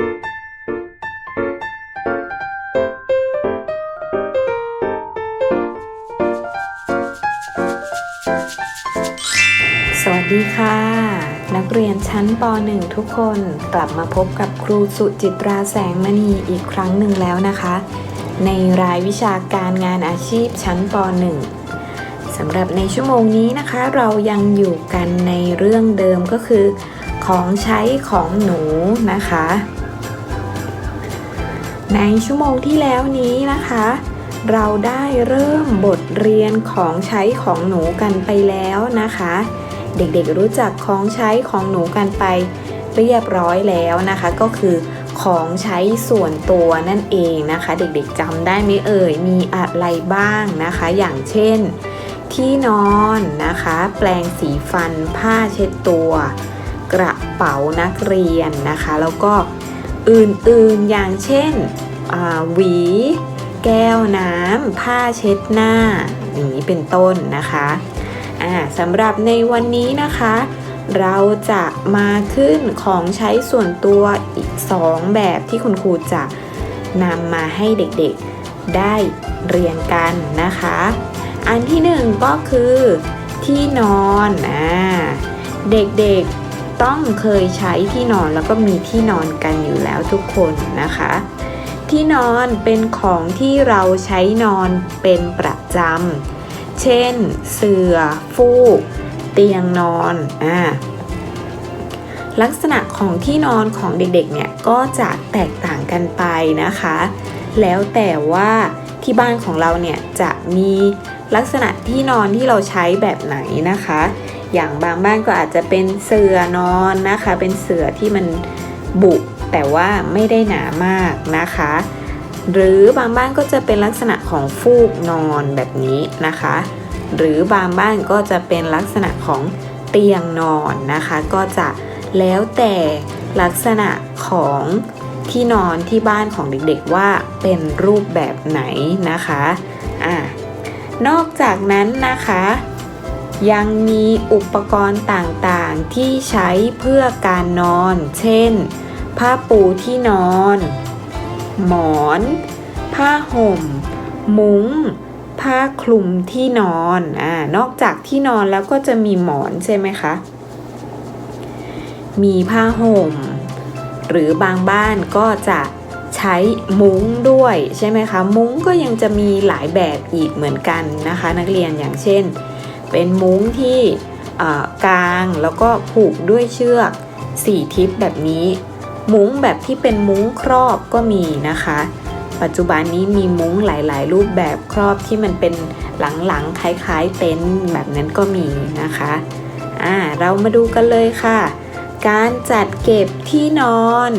สวัสดีค่ะ นักเรียนชั้นป .1 ทุกคนกลับมาพบกับครูสุจิตราแสงมณีอีกครั้งหนึ่งแล้วนะคะ ในรายวิชาการงานอาชีพชั้นป .1 สำหรับในชั่วโมงนี้นะคะ เรายังอยู่กันในเรื่องเดิมก็คือ ของใช้ของหนูนะคะ ในชั่วโมงที่แล้วนี้นะคะ เราได้เริ่มบทเรียนของใช้ของหนูกันไปแล้วนะคะ เด็กๆรู้จักของใช้ของหนูกันไปเรียบร้อยแล้วนะคะ ก็คือของใช้ส่วนตัวนั่นเองนะคะ เด็กๆจำได้ไหมเอ่ยมีอะไรบ้างนะคะ อย่างเช่น ที่นอนนะคะ แปรงสีฟันผ้าเช็ดตัว กระเป๋านักเรียนนะคะ แล้วก็ อื่นๆอย่างเช่นหวี แก้วน้ำผ้าเช็ดหน้า อย่างนี้เป็นต้นนะคะสำหรับในวันนี้นะคะ เราจะมาขึ้นของใช้ส่วนตัวอีก 2 แบบที่คุณครูจะนำมาให้เด็กๆได้เรียนกันนะคะ อันที่หนึ่งก็คือที่นอนอ่าเด็กๆ ต้องเคยใช้ที่นอนแล้วก็มีที่นอนกันอยู่แล้วทุกคนนะคะ ที่นอนเป็นของที่เราใช้นอนเป็นประจำ เช่น เสื่อ ฟูก เตียงนอนอ่าลักษณะของที่นอนของเด็กๆเนี่ยก็จะแตกต่างกันไปนะคะ แล้วแต่ว่าที่บ้านของเราเนี่ยจะมีลักษณะที่นอนที่เราใช้แบบไหนนะคะ อย่างบางบ้านก็อาจจะเป็นเสือนอนนะคะ เป็นเสือที่มันบุแต่ว่าไม่ได้หนามากนะคะ หรือบางบ้านก็จะเป็นลักษณะของฟูกนอนแบบนี้นะคะ หรือบางบ้านก็จะเป็นลักษณะของเตียงนอนนะคะ ก็จะแล้วแต่ลักษณะของที่นอนที่บ้านของเด็กๆว่าเป็นรูปแบบไหนนะคะอ่านอกจากนั้นนะคะ ยังมีอุปกรณ์ต่างๆ ที่ใช้เพื่อการนอน เช่น ผ้าปูที่นอน หมอน ผ้าห่ม มุ้ง ผ้าคลุมที่นอน อ่า นอกจากที่นอนแล้วก็จะมีหมอนใช่ไหมคะ มีผ้าห่ม หรือบางบ้านก็จะใช้มุ้งด้วยใช่ไหมคะ มุ้งก็ยังจะมีหลายแบบอีกเหมือนกันนะคะ นักเรียนอย่างเช่น เป็นมุ้งที่เอ่อกางแล้วก็ผูกด้วยเชือกสี่ทิศแบบนี้ มุ้งแบบที่เป็นมุ้งครอบก็มีนะคะ ปัจจุบันนี้มีมุ้งหลาย ๆ รูปแบบครอบที่มันเป็นหลัง ๆ คล้าย ๆ เต็นท์แบบนั้นก็มีนะคะอ่าเรามาดูกันเลยค่ะ การจัดเก็บที่นอน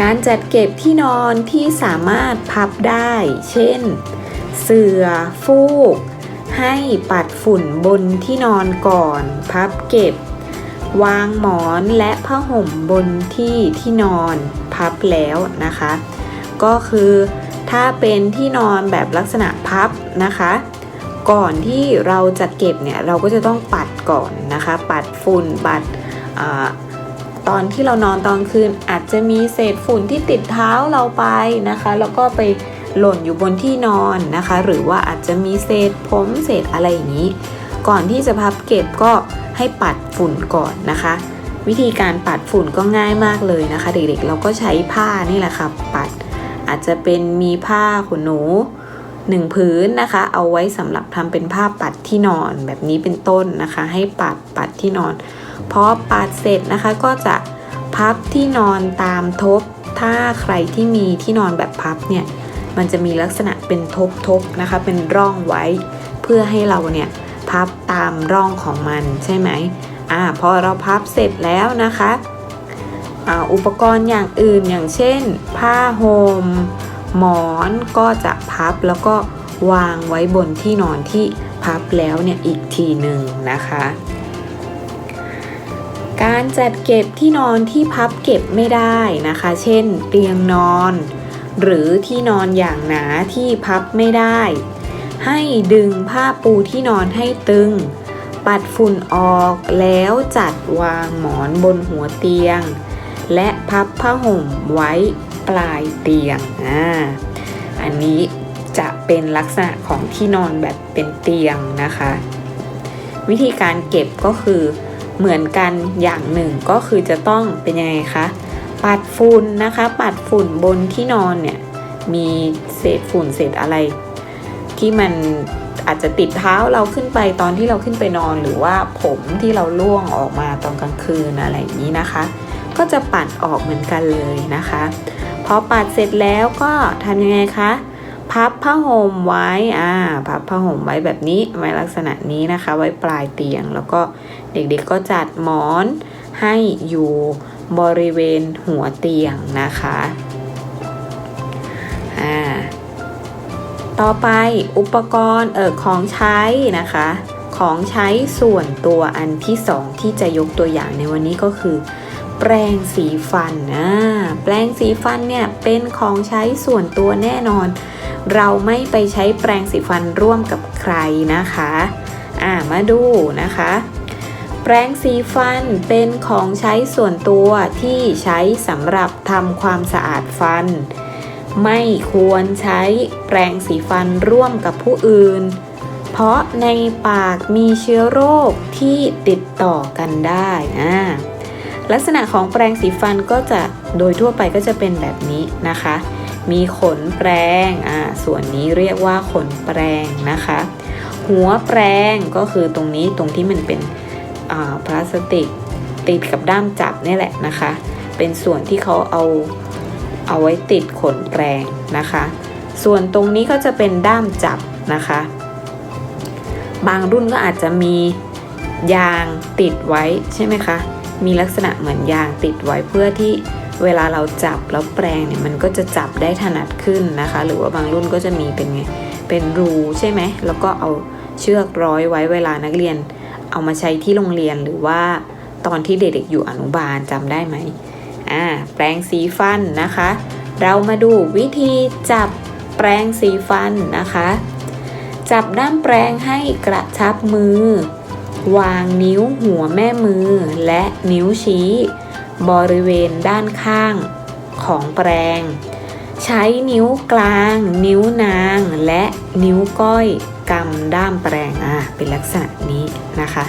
การจัดเก็บที่นอนที่สามารถพับได้ เช่น สื่อฟูก ให้ปัดฝุ่นบนที่นอนก่อน พับเก็บ วางหมอนและผ้าห่มบนที่ที่นอนพับแล้วนะคะ ก็คือถ้าเป็นที่นอนแบบลักษณะพับนะคะ ก่อนที่เราจะเก็บเนี่ยเราก็จะต้องปัดก่อนนะคะ ปัดฝุ่นปัดอตอนที่เรานอนตอนคืนอาจจะมีเศษฝุ่นที่ติดเท้าเราไปนะคะ แล้วก็ไป หล่นอยู่บนที่นอนนะคะ หรือว่าอาจจะมีเศษผมเศษอะไรอย่างนี้ ก่อนที่จะพับเก็บก็ให้ปัดฝุ่นก่อนนะคะ วิธีการปัดฝุ่นก็ง่ายมากเลยนะคะ เด็กๆเราก็ใช้ผ้านี่แหละค่ะปัด อาจจะเป็นมีผ้าขนหนูหนึ่งพื้นนะคะ เอาไว้สำหรับทำเป็นผ้าปัดที่นอนแบบนี้เป็นต้นนะคะ ให้ปัดปัดที่นอนพอปัดเสร็จนะคะก็จะพับที่นอนตามทบ ถ้าใครที่มีที่นอนแบบพับเนี่ย มันจะมีลักษณะเป็นทบๆนะคะ เป็นร่องไว้ เพื่อให้เราเนี่ยพับตามร่องของมันใช่ไหมอ่าพอเราพับเสร็จแล้วนะคะอ่าอุปกรณ์อย่างอื่นอย่างเช่น ผ้าห่มหมอนก็จะพับแล้วก็วางไว้บนที่นอนที่พับแล้วเนี่ยอีกทีหนึ่งนะคะ การจัดเก็บที่นอนที่พับเก็บไม่ได้นะคะ เช่น เตียงนอน หรือที่นอนอย่างหนาที่พับไม่ได้ ให้ดึงผ้าปูที่นอนให้ตึง ปัดฝุ่นออกแล้วจัดวางหมอนบนหัวเตียง และพับผ้าห่มไว้ปลายเตียงอ่าอันนี้จะเป็นลักษณะของที่นอนแบบเป็นเตียงนะคะ วิธีการเก็บก็คือเหมือนกันอย่างหนึ่งก็คือจะต้องเป็นยังไงคะ ปัดฝุ่นนะคะ ปัดฝุ่นบนที่นอนเนี่ยมีเศษฝุ่นเศษอะไร ที่มันอาจจะติดเท้าเราขึ้นไปตอนที่เราขึ้นไปนอนหรือว่าผมที่เราล่วงออกมาตอนกลางคืนอะไรอย่างนี้นะคะ ก็จะปัดออกเหมือนกันเลยนะคะพอปัดเสร็จแล้วก็ทำยังไงคะพับผ้าห่มไว้อ่าพับผ้าห่มไว้แบบนี้ไว้ลักษณะนี้นะคะ ไว้ปลายเตียง แล้วก็เด็กๆก็จัดหมอนให้อยู่ บริเวณหัวเตียงนะคะอ่าต่อไปอุปกรณ์เออของใช้นะคะ ของใช้ส่วนตัวอันที่สองที่จะยกตัวอย่างในวันนี้ก็คือ แปรงสีฟันนะแปรงสีฟันเนี่ยเป็นของใช้ส่วนตัวแน่นอน เราไม่ไปใช้แปรงสีฟันร่วมกับใครนะคะอ่ามาดูนะคะ แปรงสีฟันเป็นของใช้ส่วนตัวที่ใช้สำหรับทำความสะอาดฟัน ไม่ควรใช้แปรงสีฟันร่วมกับผู้อื่น เพราะในปากมีเชื้อโรคที่ติดต่อกันได้อ่าลักษณะของแปรงสีฟันก็จะโดยทั่วไปก็จะเป็นแบบนี้นะคะ มีขนแปรงอ่าส่วนนี้เรียกว่าขนแปรงนะคะ หัวแปรงก็คือตรงนี้ตรงที่มันเป็น พลาสติกติดกับด้ามจับนี่แหละนะคะ เป็นส่วนที่เขาเอาเอาไว้ติดขนแปรงนะคะ ส่วนตรงนี้ก็จะเป็นด้ามจับนะคะ บางรุ่นก็อาจจะมียางติดไว้ใช่ไหมคะ มีลักษณะเหมือนยางติดไว้เพื่อที่เวลาเราจับแล้วแปรงเนี่ยมันก็จะจับได้ถนัดขึ้นนะคะ หรือว่าบางรุ่นก็จะมีเป็นไงเป็นรูใช่ไหมแล้วก็เอาเชือกร้อยไว้เวลานักเรียน เอามาใช้ที่โรงเรียนหรือว่าตอนที่เด็กๆอยู่อนุบาลจำได้ไหมอ่าแปรงสีฟันนะคะ เรามาดูวิธีจับแปรงสีฟันนะคะ จับด้ามแปรงให้กระชับมือ วางนิ้วหัวแม่มือและนิ้วชี้ บริเวณด้านข้างของแปรงใช้นิ้วกลาง นิ้วนาง และนิ้วก้อย กำด้ามแปรงอะเป็นลักษณะนี้นะคะ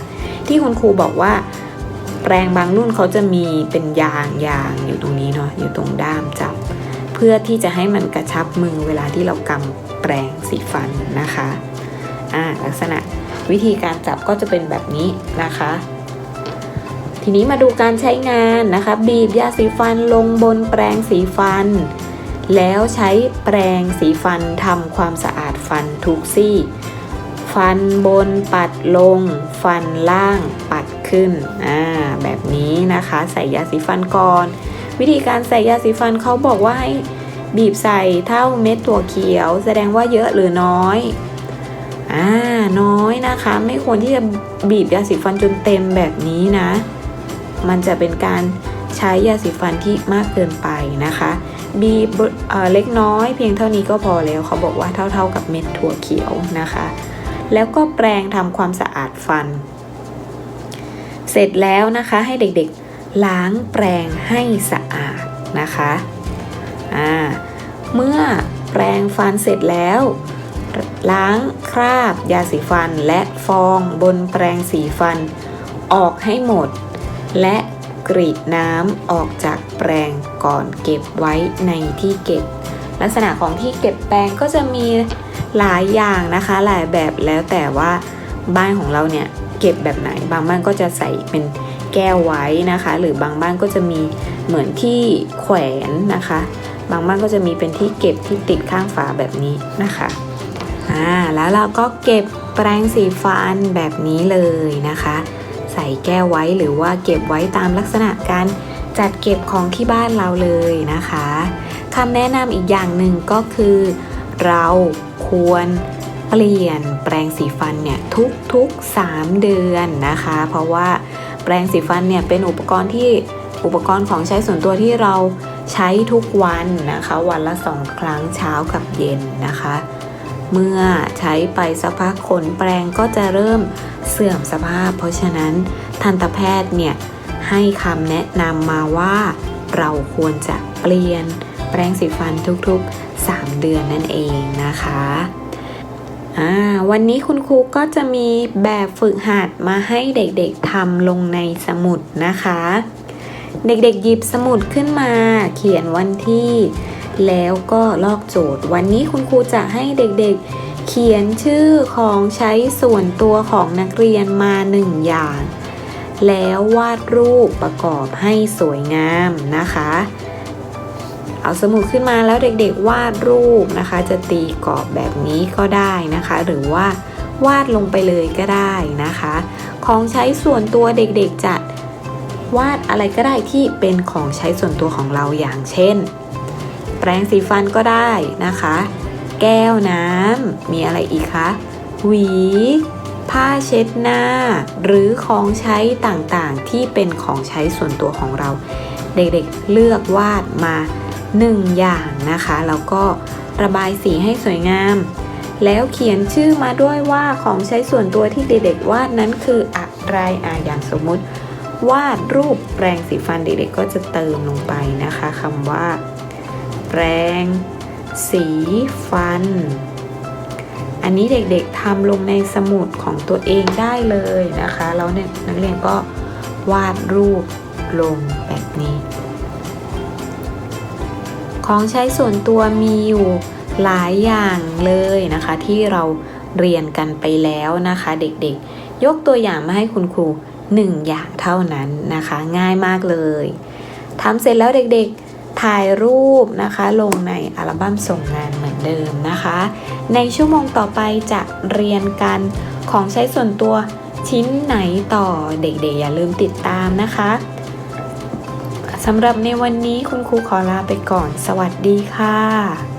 ที่คุณครูบอกว่า แปรงบางรุ่นเขาจะมีเป็นยางยางอยู่ตรงนี้เนาะอยู่ตรงด้ามจับ เพื่อที่จะให้มันกระชับมือเวลาที่เรากำแปรงสีฟันนะคะอ่าลักษณะวิธีการจับก็จะเป็นแบบนี้นะคะ ทีนี้มาดูการใช้งานนะคะ บีบยาสีฟันลงบนแปรงสีฟัน แล้วใช้แปรงสีฟันทำความสะอาดฟันทุกซี่ ฟันบนปัดลง ฟันล่างปัดขึ้นอ่าแบบนี้นะคะ ใส่ยาสีฟันก่อน วิธีการใส่ยาสีฟันเขาบอกว่าให้บีบใส่เท่าเม็ดถั่วเขียว แสดงว่าเยอะหรือน้อยอ่าน้อยนะคะ ไม่ควรที่จะบีบยาสีฟันจนเต็มแบบนี้นะ มันจะเป็นการใช้ยาสีฟันที่มากเกินไปนะคะ บีบเเล็กน้อยเพียงเท่านี้ก็พอแล้วเขาบอกว่าเท่าๆกับเม็ดถั่วเขียวนะคะ แล้วก็แปรงทำความสะอาดฟัน เสร็จแล้วนะคะให้เด็กๆล้างแปรงให้สะอาดนะคะอ่าเมื่อแปรงฟันเสร็จแล้ว ล้างคราบยาสีฟันและฟองบนแปรงสีฟัน ออกให้หมด และกรีดน้ำออกจาก แปรงก่อนเก็บไว้ในที่เก็บ ลักษณะของที่เก็บแปรงก็จะมีหลายอย่างนะคะ หลายแบบแล้วแต่ว่าบ้านของเราเนี่ยเก็บแบบไหน บางบ้านก็จะใส่เป็นแก้วไว้นะคะ หรือบางบ้านก็จะมีเหมือนที่แขวนนะคะ บางบ้านก็จะมีเป็นที่เก็บที่ติดข้างฝาแบบนี้นะคะอ่าแล้วเราก็เก็บแปรงสีฟันแบบนี้เลยนะคะ ใส่แก้วไว้หรือว่าเก็บไว้ตามลักษณะการ จัดเก็บของที่บ้านเราเลยนะคะคำแนะนำอีกอย่างหนึ่งก็คือ เราควรเปลี่ยนแปรงสีฟันเนี่ยทุกๆ 3 เดือนนะคะ เพราะว่าแปรงสีฟันเนี่ยเป็นอุปกรณ์ที่อุปกรณ์ของใช้ส่วนตัวที่เราใช้ทุกวันนะคะ วันละสองครั้งเช้ากับเย็นนะคะ เมื่อใช้ไปสักพักขนแปรงก็จะเริ่มเสื่อมสภาพ เพราะฉะนั้นทันตแพทย์เนี่ย ให้คำแนะนำมาว่า เราควรจะเปลี่ยนแปรงสีฟันทุกๆ 3 เดือนนั่นเองนะคะวันนี้คุณครูก็จะมีแบบฝึกหัดมาให้เด็กๆทำลงในสมุดนะคะ เด็กๆหยิบสมุดขึ้นมา เขียนวันที่ แล้วก็ลอกโจทย์ วันนี้คุณครูจะให้เด็กๆ เขียนชื่อของใช้ส่วนตัวของนักเรียนมาหนึ่งอย่าง แล้ววาดรูปประกอบให้สวยงามนะคะ เอาสมุดขึ้นมาแล้วเด็กๆวาดรูปนะคะ จะตีกรอบแบบนี้ก็ได้นะคะ หรือว่าวาดลงไปเลยก็ได้นะคะ ของใช้ส่วนตัวเด็กๆจะวาดอะไรก็ได้ที่เป็นของใช้ส่วนตัวของเราอย่างเช่น แปรงสีฟันก็ได้นะคะ แก้วน้ำมีอะไรอีกคะหวี ผ้าเช็ดหน้า หรือของใช้ต่างๆ ที่เป็นของใช้ส่วนตัวของเรา เด็กๆเลือกวาดมาหนึ่งอย่างนะคะ แล้วก็ระบายสีให้สวยงาม แล้วเขียนชื่อมาด้วยว่าของใช้ส่วนตัวที่เด็กๆวาดนั้นคืออะไรอะอย่างสมมุติ วาดรูปแปรงสีฟันเด็กๆก็จะเติมลงไปนะคะคำว่า แปรงสีฟัน อันนี้เด็กๆทำลงในสมุดของตัวเองได้เลยนะคะแล้วเนี่ยนักเรียนก็วาดรูปลงแบบนี้ ของใช้ส่วนตัวมีอยู่หลายอย่างเลยนะคะ ที่เราเรียนกันไปแล้วนะคะ เด็กๆ ยกตัวอย่างมาให้คุณครูหนึ่งอย่างเท่านั้นนะคะ ง่ายมากเลยทำเสร็จแล้วเด็กๆ ถ่ายรูปนะคะลงในอัลบั้มส่งงานเหมือนเดิมนะคะ ในชั่วโมงต่อไปจะเรียนกันของใช้ส่วนตัวชิ้นไหนต่อเด็กๆ อย่าลืมติดตามนะคะสำหรับในวันนี้คุณครูขอลาไปก่อน สวัสดีค่ะ